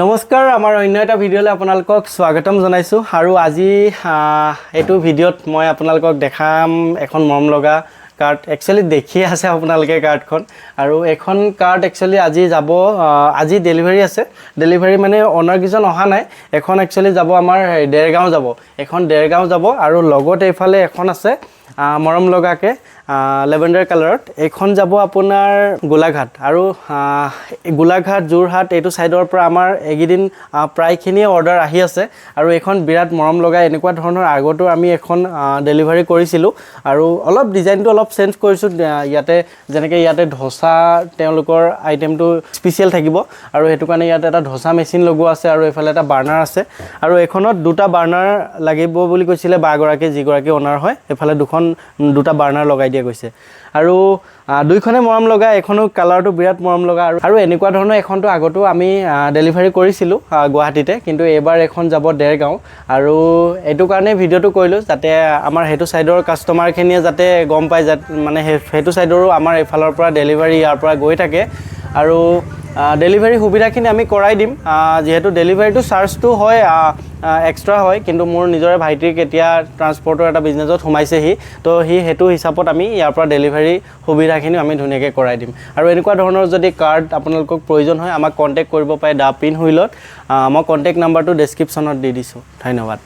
নমস্কাৰ আমাৰ অন্য এটা ভিডিঅ'লৈ আপোনালোকক স্বাগতম জনাইছোঁ। আৰু আজি এইটো ভিডিঅ'ত মই আপোনালোকক দেখাম এখন মৰম লগা কাৰ্ড। একচুৱেলি দেখিয়ে আছে আপোনালোকে কাৰ্ডখন। আৰু এইখন কাৰ্ড একচুৱেলি আজি যাব আজি ডেলিভাৰী আছে। ডেলিভাৰী মানে অনাৰকেইজন অহা নাই। এখন একচুৱেলি যাব আমাৰ হেৰি, দেৰগাঁও যাব। এখন দেৰগাঁও যাব আৰু লগত এইফালে এখন আছে মৰম লগাকৈ লেভেণ্ডাৰ কালাৰত। এইখন যাব আপোনাৰ গোলাঘাট। আৰু গোলাঘাট যোৰহাট এইটো ছাইডৰ পৰা আমাৰ এইকেইদিন প্ৰায়খিনিয়ে অৰ্ডাৰ আহি আছে। আৰু এইখন বিৰাট মৰম লগা এনেকুৱা ধৰণৰ আগতো আমি এখন ডেলিভাৰী কৰিছিলোঁ। আৰু অলপ ডিজাইনটো অলপ চেঞ্জ কৰিছোঁ ইয়াতে যেনেকৈ ইয়াতে ধচা তেওঁলোকৰ আইটেমটো স্পেচিয়েল থাকিব। আৰু সেইটো কাৰণে ইয়াত এটা ধচা মেচিন লগোৱা আছে আৰু এইফালে এটা বাৰ্ণাৰ আছে। আৰু এইখনত দুটা বাৰ্ণাৰ লাগিব বুলি কৈছিলে বাগৰাকী যিগৰাকী অনাৰ হয় এইফালে দুখন। উম, দুটা বাৰ্ণাৰ লগাই দিয়া গৈছে। আৰু দুইখনে মৰম লগা এখনও কালাৰটো বিৰাট মৰম লগা। আৰু আৰু এনেকুৱা ধৰণৰ এখনটো আগতো আমি ডেলিভাৰী কৰিছিলোঁ গুৱাহাটীতে। কিন্তু এইবাৰ এখন যাব ডেৰগাঁও আৰু এইটো কাৰণে ভিডিঅ'টো কৰিলোঁ যাতে আমাৰ সেইটো ছাইডৰ কাষ্টমাৰখিনিয়ে যাতে গম পায় যাতে মানে সেই সেইটো ছাইডৰো আমাৰ এইফালৰ পৰা ডেলিভাৰী ইয়াৰ পৰা গৈ থাকে। আৰু ডেলিভাৰী সুবিধাখিনি আমি কৰাই দিম। যিহেতু ডেলিভাৰীটো চাৰ্জটো হয় এক্সট্ৰা হয়, কিন্তু মোৰ নিজৰে ভাইটিৰ কেতিয়া ট্ৰান্সপৰ্টৰ এটা বিজনেছত সোমাইছেহি, তো সি সেইটো হিচাপত আমি ইয়াৰ পৰা ডেলিভাৰী সুবিধাখিনি আমি ধুনীয়াকৈ কৰাই দিম। আৰু এনেকুৱা ধৰণৰ যদি কাৰ্ড আপোনালোকক প্ৰয়োজন হয়, আমাক কণ্টেক্ট কৰিব পাৰে দ্য পিন হুইলত মই কণ্টেক্ট নাম্বাৰটো ডেছক্ৰিপশ্যনত দি দিছোঁ। ধন্যবাদ।